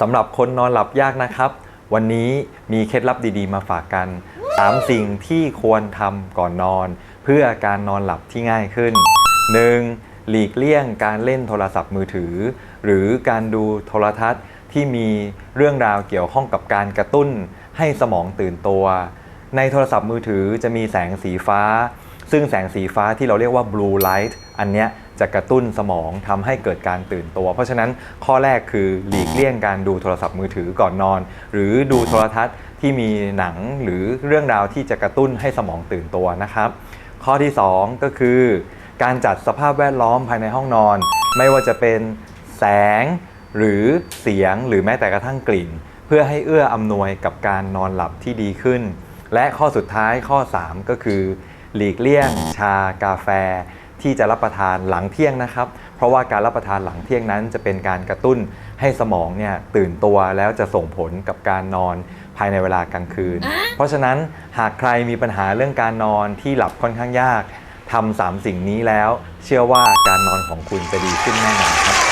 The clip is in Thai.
สำหรับคนนอนหลับยากนะครับ วันนี้มีเคล็ดลับดีๆ มาฝากกัน 3 สิ่งที่ควรทำก่อนนอน เพื่อการนอนหลับที่ง่ายขึ้น 1. หลีกเลี่ยงการเล่นโทรศัพท์มือถือ หรือการดูโทรทัศน์ที่มีเรื่องราวเกี่ยวข้องกับการกระตุ้นให้สมองตื่นตัว ในโทรศัพท์มือถือจะมีแสงสีฟ้า ซึ่งแสงสีฟ้าที่เราเรียกว่า blue light อันเนี้ย จะกระตุ้นสมองทำให้เกิดการตื่นตัว เพราะฉะนั้นข้อแรกคือหลีกเลี่ยงการดูโทรศัพท์มือถือก่อนนอน หรือดูโทรทัศน์ที่มีหนังหรือเรื่องราวที่จะกระตุ้นให้สมองตื่นตัวนะครับ ข้อที่ 2 ก็คือ การจัดสภาพแวดล้อมภายในห้องนอน ไม่ว่าจะเป็นแสง หรือเสียงหรือแม้แต่กระทั่งกลิ่น เพื่อให้เอื้ออำนวยกับการนอนหลับที่ดีขึ้น และข้อสุดท้ายข้อ 3 ก็คือ หลีกเลี่ยง ชากาแฟ ที่จะรับประทานหลังเที่ยงนะครับ เพราะว่าการรับประทานหลังเที่ยงนั้น จะเป็นการกระตุ้นให้สมองเนี่ยตื่นตัวแล้วจะส่งผลกับการนอนภายในเวลากลางคืน เพราะฉะนั้นหากใครมีปัญหาเรื่องการนอนที่หลับค่อนข้างยากทำสามสิ่งนี้แล้ว เชื่อว่าการนอนของคุณจะดีขึ้นแน่นอนครับ